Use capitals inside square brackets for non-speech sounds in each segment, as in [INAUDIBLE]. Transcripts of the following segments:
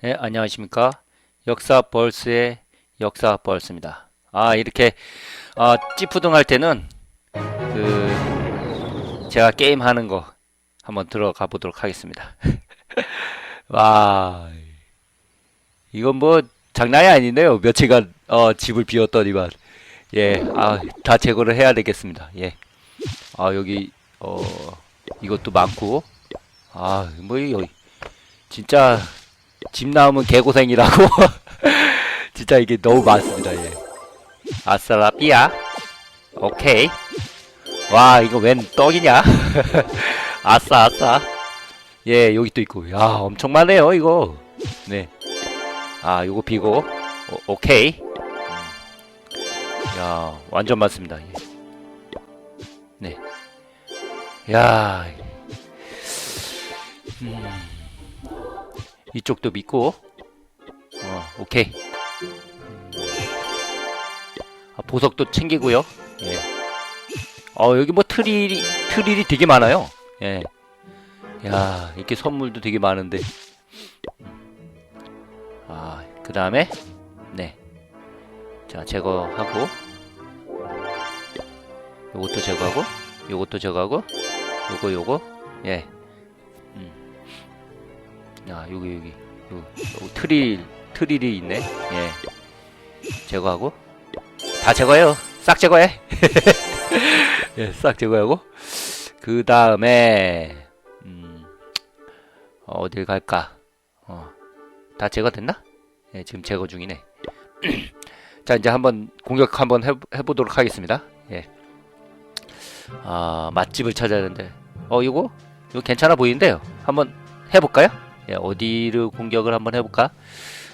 네, 안녕하십니까. 역사 벌스의 역사 벌스입니다. 아, 이렇게, 아, 찌푸둥 할 때는, 그, 제가 게임 하는 거 한번 들어가 보도록 하겠습니다. [LAUGHS] 와, 이건 뭐, 장난이 아니네요. 며칠간, 어, 집을 비웠더니만. 예, 아, 다 제거를 해야 되겠습니다. 예. 아, 여기, 어, 이것도 많고. 아, 뭐, 여기, 진짜, 집 나오면 개고생이라고. [LAUGHS] 진짜 이게 너무 많습니다. 예. 아싸라삐야. 오케이. 와 이거 웬 떡이냐? [LAUGHS] 아싸 아싸. 예 여기 또 있고. 야 엄청 많네요 이거. 네. 아 요거 비고. 오, 오케이. 음. 야 완전 많습니다. 예. 네. 야. 음. 이쪽도 믿고. 어 오케이. 음. 아, 보석도 챙기고요. 예. 어 여기 뭐 트릴이 트릴이 되게 많아요. 예. 야 이렇게 선물도 되게 많은데. 아그 다음에 네자 제거하고. 요것도 제거하고 요것도 제거하고 요거 요거. 예 야, 여기 여기 요, 요 트릴 트릴이 있네. 예. 제거하고 다 제거해요. 싹 제거해. [LAUGHS] 예, 싹 제거하고 그 다음에 음, 어, 어딜 갈까? 어, 다 제거됐나? 예, 지금 제거 중이네. [CLEARS THROAT] 자, 이제 한번 공격 한번 해, 해보도록 하겠습니다. 예. 아, 맛집을 찾아야 되는데, 어, 이거 이거 괜찮아 보이는데요. 한번 해볼까요? 예, 어디를 공격을 한번 해볼까?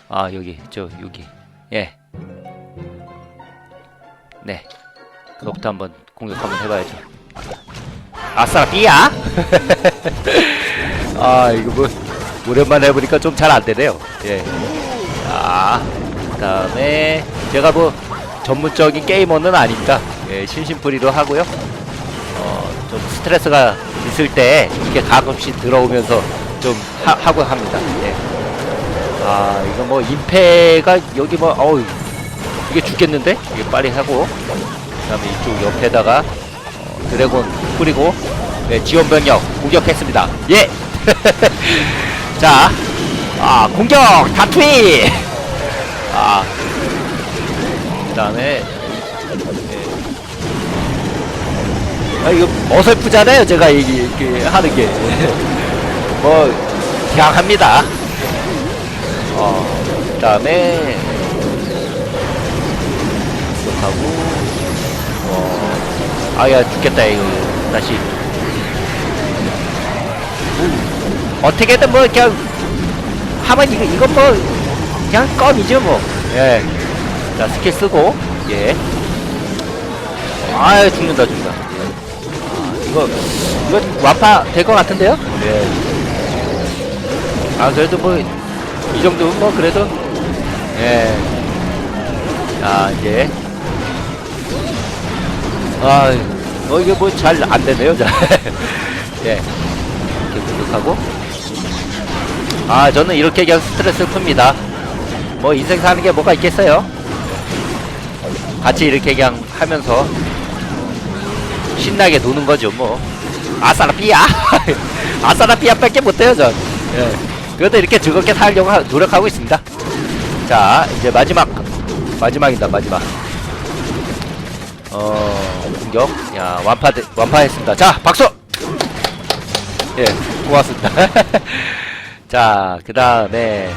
아 여기 저 여기 예. 네. 그것부터 한번 공격 한번 해봐야죠. 아싸 삐야! [LAUGHS] 아 이거 뭐 오랜만에 해보니까 좀 잘 안되네요. 예. 자, 그다음에 제가 뭐 전문적인 게이머는 아닙니다. 예, 심심풀이로 하고요. 어, 좀 스트레스가 있을 때 이렇게 가끔씩 들어오면서 좀 하, 고 합니다. 예. 아 이거 뭐 임페가 여기 뭐 어우 이게 죽겠는데 이게 빨리 하고 그 다음에 이쪽 옆에다가 어, 드래곤 뿌리고 네, 지원 병력 공격했습니다. 예. [LAUGHS] 자, 아 공격 다투이. 아 그 다음에 네. 아 이거 어설프잖아요 제가 이게 이렇게 하는 게. [LAUGHS] 뭐 계약합니다. 어, 그다음에 하고 어, 아야 죽겠다 이거 다시 음, 어떻게든 뭐 그냥 하면 이거 이건 뭐 그냥 껌이죠 뭐. 예. 자 스킬 쓰고 예. 아 죽는다 죽는다. 예. 아, 이거 이거 완파 될 것 같은데요? 예. 아 그래도 뭐 이 정도면 뭐 그래도 예. 자 이제 아, 뭐 이게 뭐 잘 안 되네요, 자. [LAUGHS] 예. 이렇게 공격하고. 아, 저는 이렇게 그냥 스트레스를 풉니다. 뭐 인생 사는 게 뭐가 있겠어요? 같이 이렇게 그냥 하면서 신나게 노는 거죠, 뭐. 아싸라삐야! [LAUGHS] 아싸라삐야 밖에 못해요, 전. 예. 그래도 이렇게 즐겁게 살려고 하, 노력하고 있습니다. 자, 이제 마지막. 마지막이다, 마지막. 어, 공격. 야, 완파, 완파했습니다. 자, 박수! 예, 고맙습니다. [LAUGHS] 자, 그 다음에,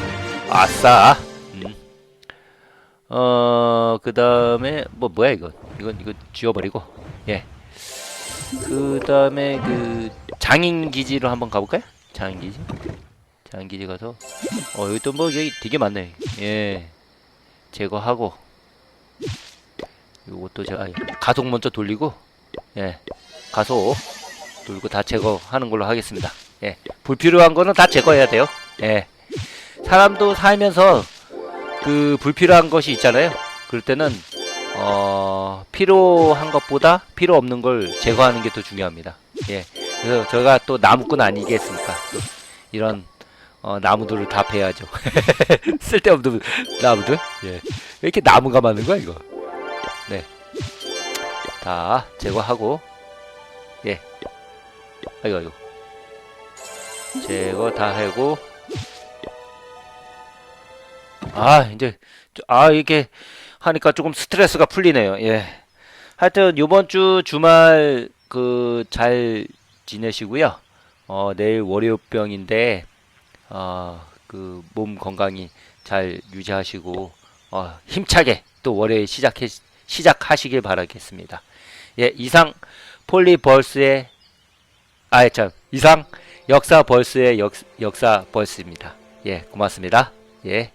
아싸. 음. 어, 그 다음에, 뭐, 뭐야, 이거. 이건, 이거 지워버리고. 예. 그 다음에, 그, 장인 기지로 한번 가볼까요? 장인 기지? 장기지 가서. 어 여기 또 뭐 여기 되게 많네. 예. 제거하고. 요것도 제가 가속 먼저 돌리고 예. 가속 돌고 다 제거하는 걸로 하겠습니다. 예. 불필요한 거는 다 제거해야 돼요. 예. 사람도 살면서 그 불필요한 것이 있잖아요. 그럴 때는 어 필요한 것보다 필요 없는 걸 제거하는 게 더 중요합니다. 예. 그래서 제가 또 나무꾼 아니겠습니까? 또 이런 어, 나무들을 다 베야죠. [LAUGHS] 쓸데없는 나무들. 예. 왜 이렇게 나무가 많은 거야 이거? 네. 다 제거하고 예. 아이고 아이고. 제거 다 하고 아 이제 저- 아 이게 하니까 조금 스트레스가 풀리네요. 예. 하여튼 이번 주 주말 그 잘 지내시고요. 어 내일 월요병인데 어 그 몸 건강히 잘 유지하시고 어 힘차게 또 월요일 시작해 시작하시길 바라겠습니다. 예 이상 폴리벌스의 아참 이상 역사 벌스의 역, 역사 벌스입니다. 예 고맙습니다. 예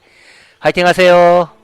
화이팅 하세요.